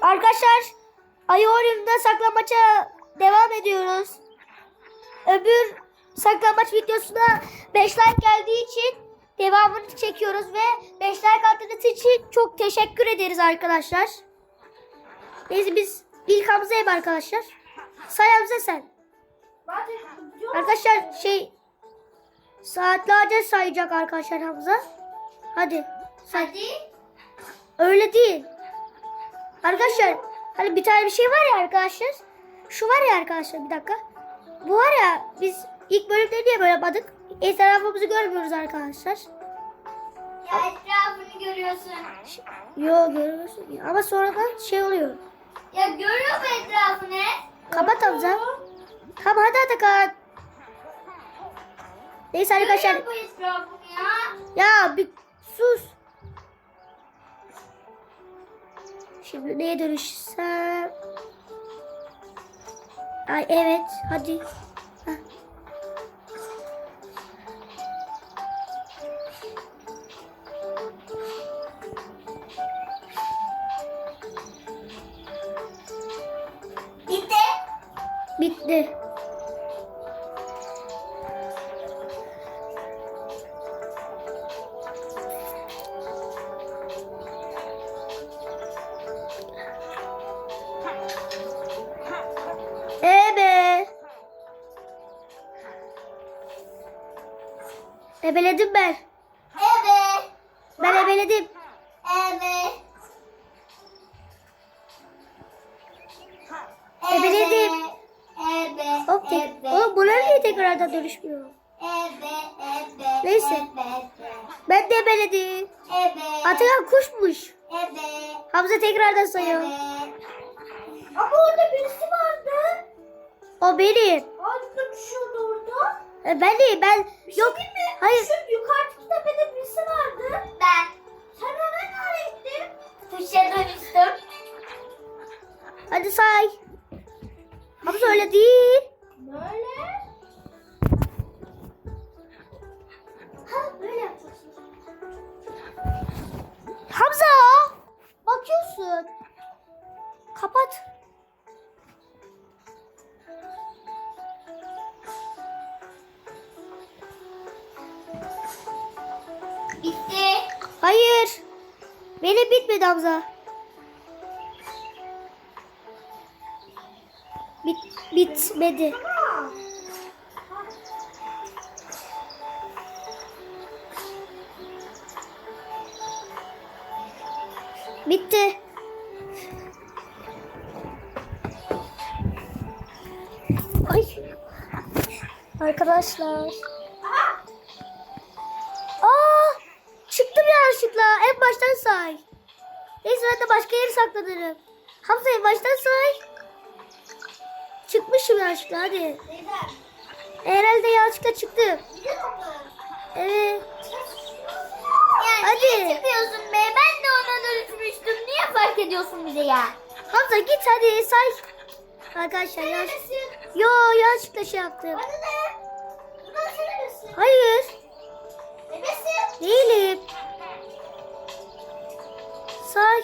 Arkadaşlar Ayorium'da saklambaça devam ediyoruz. Öbür saklambaç videosuna 5 like geldiği için devamını çekiyoruz ve 5 like attığınız için çok teşekkür ederiz arkadaşlar. Neyse biz ilk Hamza'ya mı arkadaşlar? Say Hamza sen. Arkadaşlar şey saatlerce sayacak arkadaşlar Hamza. Hadi say. Hadi. Öyle değil. Arkadaşlar hani bir tane bir şey var ya arkadaşlar. Şu var ya arkadaşlar bir dakika. Bu var ya biz ilk bölümde niye böyle yapmadık? Etrafımızı görmüyoruz arkadaşlar. Ya etrafını görüyorsun. Yo görüyorsun ama sonradan şey oluyor. Ya görüyor mu etrafını? Kapat Hamza. Tamam hadi hadi kapat. Neyse arkadaşlar. Ya? Ya bir sus. Şimdi neye dönüşsem? Ay evet hadi. Heh. Bitti. Bitti. Hamza tekrardan sayıyor. Evet. Ama orada birisi vardı. O benim. Ağzında düşüyordu orada. E, ben değil ben. Bir şey Yok. değil mi? Hayır. Şu yukarıdaki tepede birisi vardı. Ben. Sen ona nereye gittin? Tuşa dönüştüm. Hadi say. Hamza öyle değil. Böyle. Ha böyle yapacaksın. Hamza. Bakıyorsun. Kapat. Bitti. Hayır. Benim bitmedi Hamza. Bit bitmedi. Arkadaşlar. Aa! Çıktım yanlışlıkla. En baştan say. Neyse ben de başka yere saklanırım. Hamza en baştan say. Çıkmışım yanlışlıkla hadi. Herhalde yanlışlıkla çıktım. Evet. Ya Hadi. niye çıkıyorsun be? Ben de ona dönüşmüştüm. Niye fark ediyorsun bize ya? Hamza git hadi say. Arkadaşlar yanlış. Yo yanlışlıkla şey yaptım. Bana ne? Hayır. Neredesin? Değilim. Say.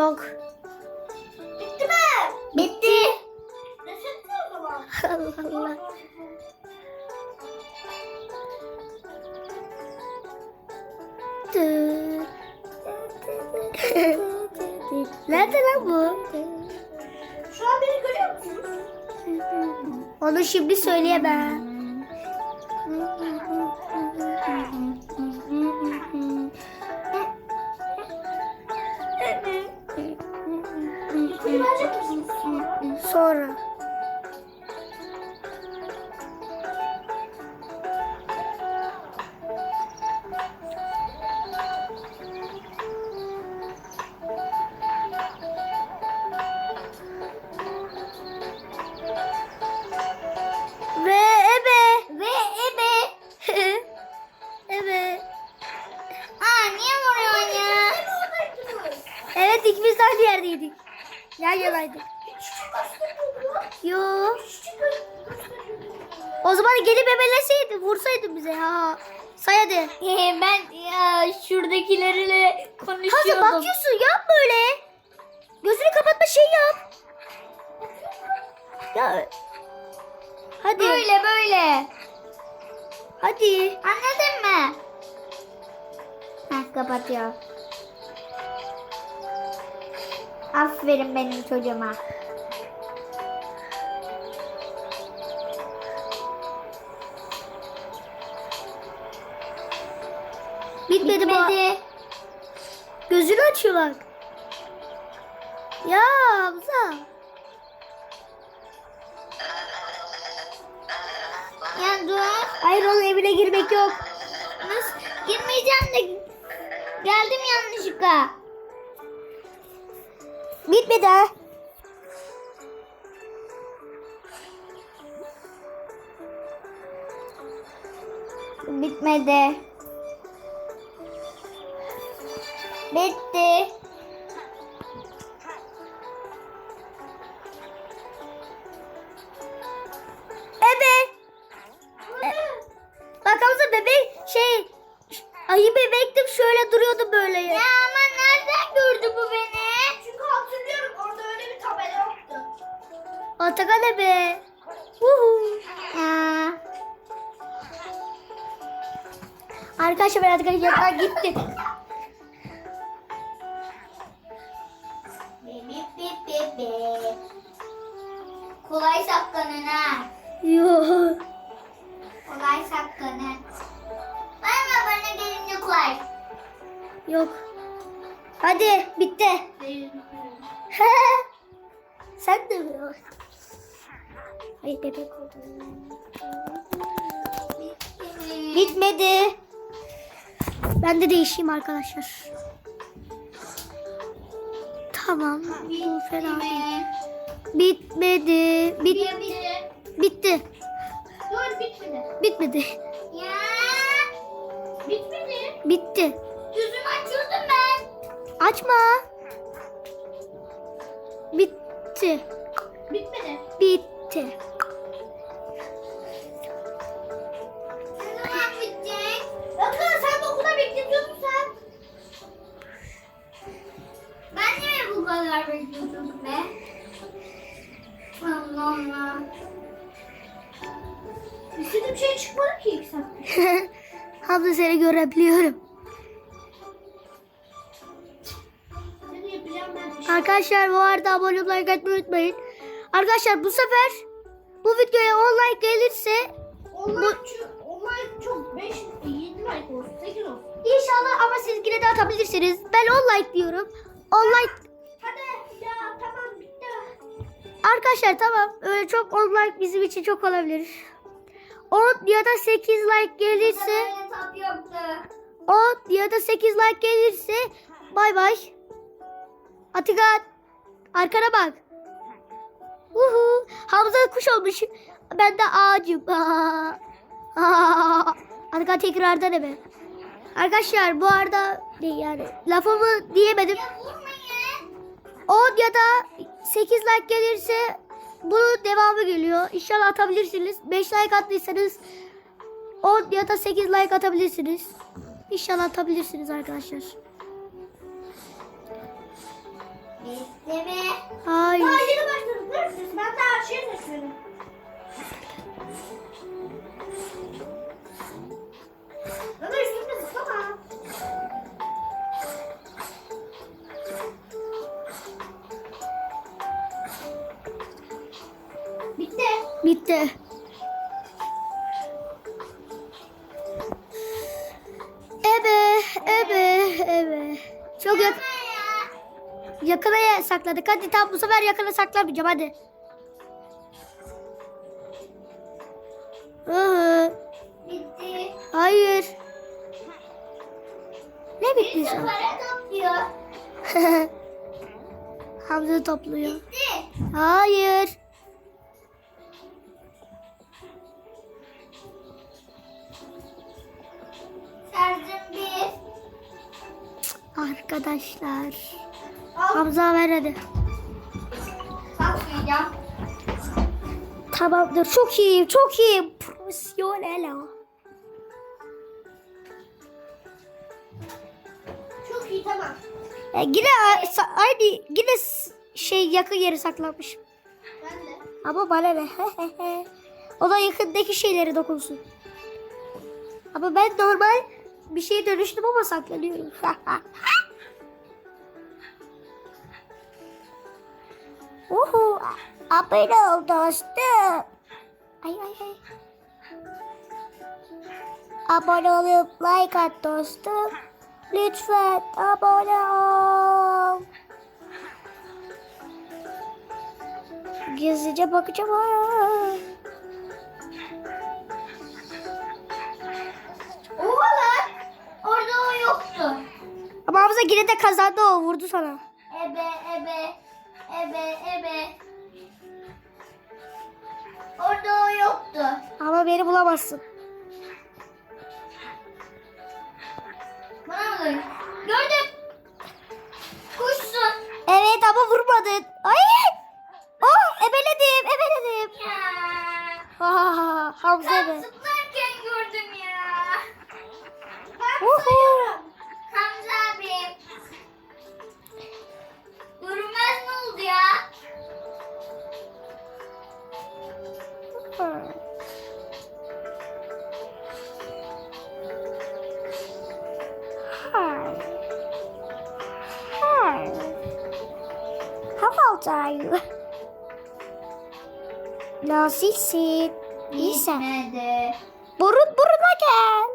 Yok. Bitti mi? Bitti. Reset mi o zaman? Allah Allah. Nerede lan bu? Şu an beni görüyor musun? Onu şimdi söyleyemem. Sonra. Yo. O zaman gelip ebeleseydi, vursaydı bize ha. Say hadi. Ben ya şuradakilerle Hazır konuşuyordum. bakıyorsun yap böyle. Gözünü kapatma şey yap. Ya. Hadi. Böyle böyle. Hadi. Anladın mı? Heh, kapatıyor. Aferin benim çocuğuma. Bitmedi, bu. Bitmedi. Gözünü açıyor bak. Ya Hamza. Ya dur. Hayır onun evine girmek yok. Nasıl? Girmeyeceğim de geldim yanlışlıkla. Bitmedi ha. Bitmedi. Bitti. Ebe. E, bak Hamza bebek şey ayı bebektim şöyle duruyordu böyle. Ya ama nereden gördü bu beni? Çünkü hatırlıyorum orada öyle bir tabela yoktu. Atakan ebe. Uhu. Ya. Arkadaşlar ben Atakan'ın yanına gitti. Sen de mi? Hayır bebek oldu. Bitmedi. Ben de değişeyim arkadaşlar. Tamam. Bu fena değil. Bitmedi. Bit Bitti. bitti. Dur bitmedi. Bitmedi. Ya. Bitmedi. Bitti. Gözümü açıyordum ben. Açma. Bekliyordum be? Allah Allah. İstediğim şey çıkmadı ki ilk. Hamza seni görebiliyorum. Arkadaşlar bu arada abone olmayı like atmayı unutmayın. Arkadaşlar bu sefer bu videoya 10 like gelirse Onlar, çok, onlar çok 5, 7 like olsun, 8 olsun. inşallah ama siz yine de atabilirsiniz. Ben 10 like diyorum. 10 like Hadi ya tamam bitti. Arkadaşlar tamam öyle çok 10 like bizim için çok olabilir. 10 ya da 8 like gelirse Böyle tat yoktu. 10 ya da 8 like gelirse bay bay. Atikat arkana bak. Uhu. Hamza kuş olmuş. Ben de ağacım. Aa. Aa. Atikat tekrardan eve. Arkadaşlar bu arada ne yani lafımı diyemedim. Ya vurmayın. 10 ya da 8 like gelirse bunun devamı geliyor. İnşallah atabilirsiniz. 5 like attıysanız 10 ya da 8 like atabilirsiniz. İnşallah atabilirsiniz arkadaşlar. Mi? Hayır. Daha yeni başladık? Ben daha şey taşıyorum. Yakına sakladık. Hadi tam bu sefer yakına saklamayacağım hadi. Hı, Bitti. Hayır. Ne bitti sen? para topluyor. Hamza topluyor. Bitti. Hayır. Şarjım bir. Arkadaşlar. Hamza ver hadi. saklayacağım. Tamamdır. Çok iyi. Çok iyi. Profesyonel o. Çok iyi tamam. E, yine aynı yine şey yakın yere saklanmış. Ben de. Ama bana ne? o da yakındaki şeyleri dokunsun. Ama ben normal bir şeye dönüştüm ama saklanıyorum. Uhu, abone ol dostum. Ay ay ay. Abone olup like at dostum. Lütfen abone ol. Gizlice bakacağım. Lan. Orada o yoktu. Ama Hamza yine de kazandı o vurdu sana. Ebe ebe. Ebe ebe. Orada o yoktu. Ama beni bulamazsın. Bana mı dön? Gördüm. Kuşsun. Evet ama vurmadın. Ay! Oh ebeledim ebeledim. Ya. Ah, Hamza Ben be. zıplarken gördüm ya. Ben Uhu. sayıyorum. Hamza abi. Görünmez ne oldu ya? Hi. Hi. How old are you? Nasılsın? İyisin. Bitmedi. Burun buruna gel.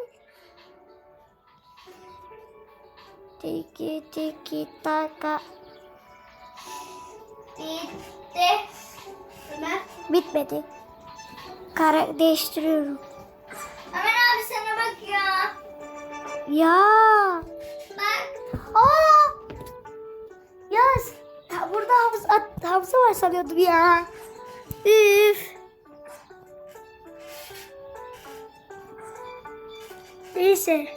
Tiki tiki taka. Bitmedi. Kara değiştiriyorum. Ömer abi sana bak ya. Ya. Bak. Aa! Ya ta- burada Hamza, Hamza var sanıyordum ya. Üf. Neyse.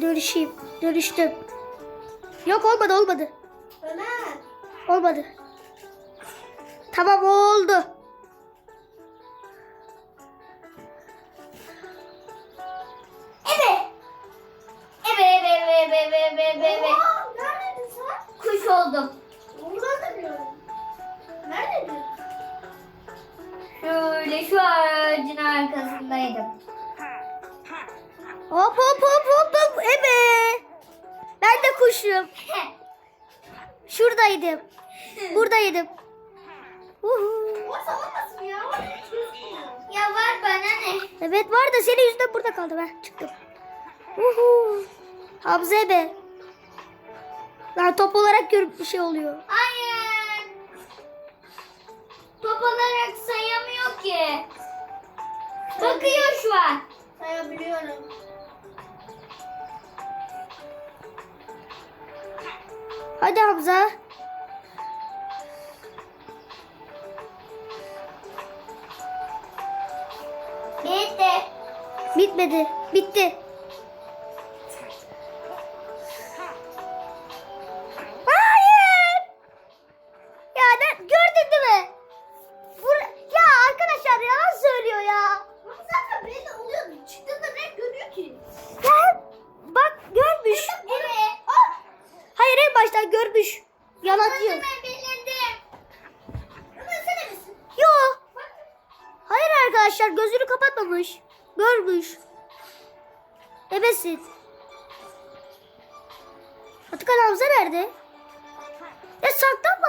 Dönüşeyim. Dönüştüm. Yok olmadı olmadı. Ömer. Olmadı. Tamam oldu. Ebe ebe ebe ebe ebe ebe ebe. Neredeydin sen? Kuş oldum. Buradan da biliyorum. Neredeydin? Şöyle şu ağacın arkasındaydım. Hop hop hop hop hop. Ebe. Ben de kuşum. Şuradaydım. Buradaydım. Uhu. O savunmasın ya. Ya var bana ne? Evet var da senin yüzünden burada kaldı ben çıktım. Uhu. Hamza ebe. Ben top olarak görüp bir şey oluyor. Hayır. Top olarak sayamıyor ki. Bakıyor şu an. Sayabiliyorum. Hadi Hamza. Bitti. Bitmedi. Bitti.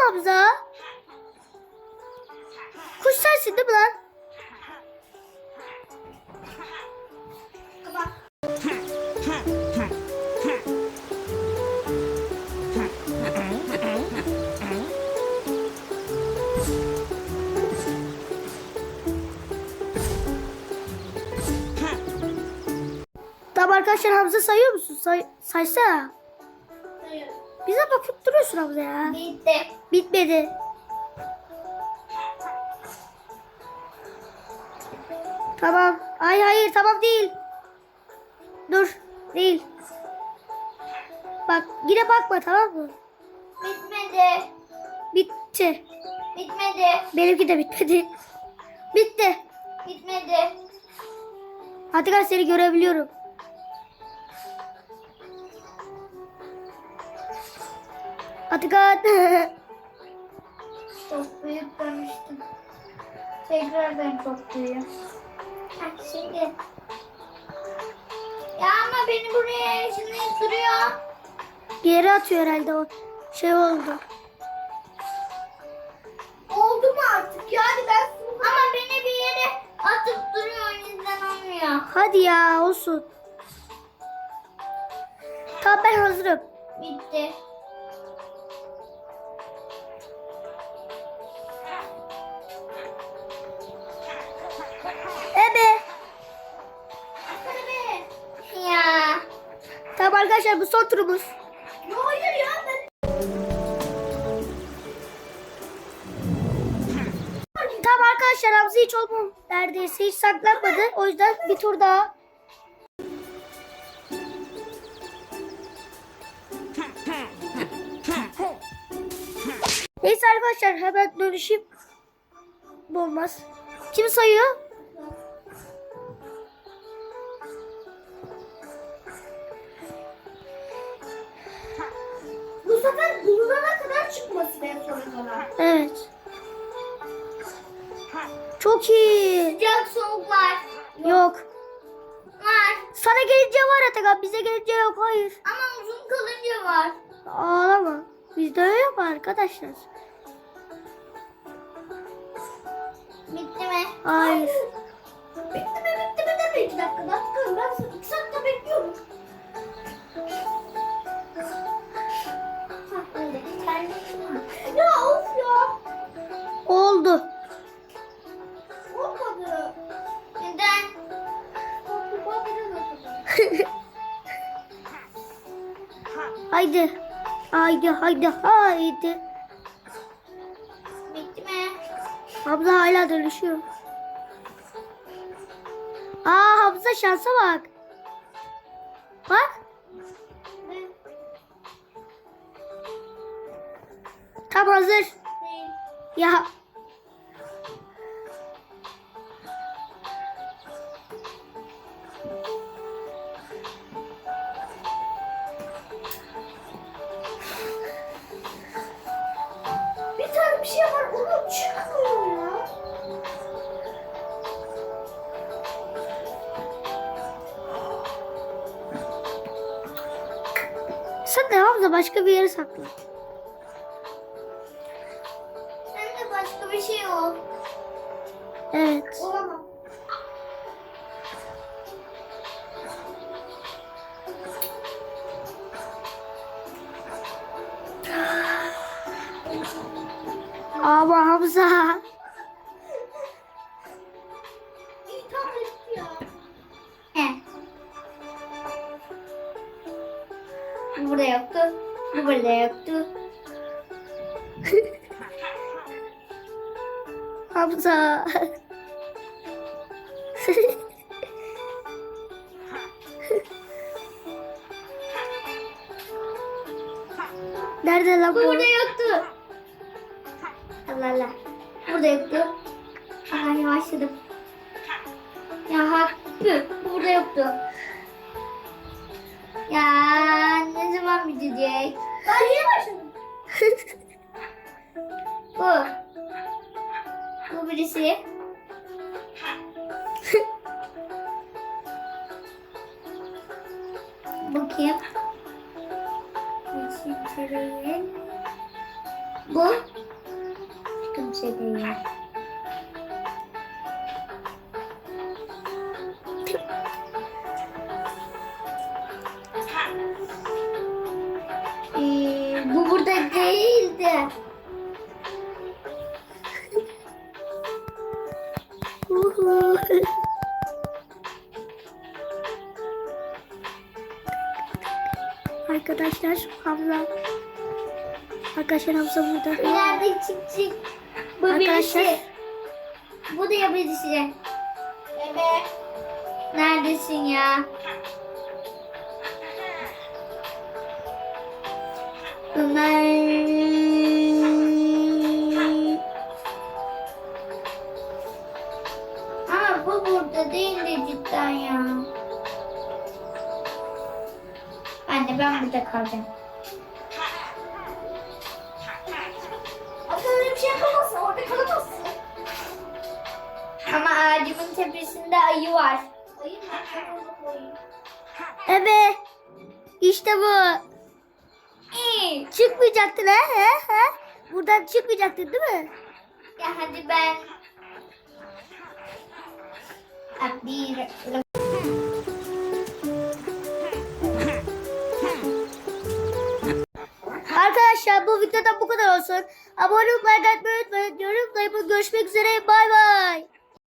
Hamza. Kuş sensin değil mi lan? Tamam arkadaşlar Hamza sayıyor musun? Say, saysana. Hayır. Bize bakıp duruyorsun Hamza ya. Bitti. Bitmedi. Tamam. Ay hayır tamam değil. Dur. Değil. Bak yine bakma tamam mı? Bitmedi. Bitti. Bitmedi. Benimki de bitmedi. Bitti. Bitmedi. Atakan seni görebiliyorum. Atakan. Çok büyük demiştim. Tekrardan çok büyük. Heh, şimdi. Ya ama beni buraya şimdi duruyor. Geri atıyor herhalde o. Şey oldu. Oldu mu artık? Yani ben Ama beni bir yere atıp duruyor o yüzden olmuyor. Hadi ya olsun. Tamam ben hazırım. Bitti. Arkadaşlar bu son turumuz. Ya hayır ya ben. Tamam arkadaşlar Hamza hiç olmam. Neredeyse hiç saklanmadı. O yüzden bir tur daha. Neyse arkadaşlar hemen dönüşüm. Bu olmaz. Kim sayıyor? Sefer bulunana kadar çıkması en sona kadar. Evet. Çok iyi. Sıcak soğuk var. Yok. Var. Sana gelince var Atakan. Bize gelince yok. Hayır. Ama uzun kalınca var. Ağlama. Bizde öyle yok arkadaşlar. Bitti mi? Hayır. Bitti mi bitti mi deme iki dakika. Dakika ben Haydi haydi haydi. Bitti mi? Hamza hala dönüşüyor. Aa Hamza şansa. Bak. Bir şey var onu çıkmıyor ya. De Hamza başka bir yere sakla. Sen de başka bir şey ol. Evet. Olamam. Ama Hamza. Burada yoktu. Bu burada yoktu. Hamza. Bu burada yoktu. Ya ne zaman bitecek? Ben niye başladım? Bu. Bu birisi. Bakayım. Kimse değil. Bu. Kimse değil. Arkadaşlar Hamza. Arkadaşlar Hamza burada. Nerede çık çık. Bu Arkadaşlar. birisi. Bu da ya birisi. Bebe. Neredesin ya? Anne ben burada kalacağım. Öyle bir şey yapamazsın. Orada kalamazsın. Ama ağacımın tepesinde ayı var. Ayı mı? Evet. İşte bu. İyi. Çıkmayacaktın ha? ha? ha? Buradan çıkmayacaktın değil mi? Ya hadi ben. Ah, Arkadaşlar bu videoda bu kadar olsun. Abone olmayı, like atmayı unutmayın. Yorumlayıp görüşmek üzere. Bay bay.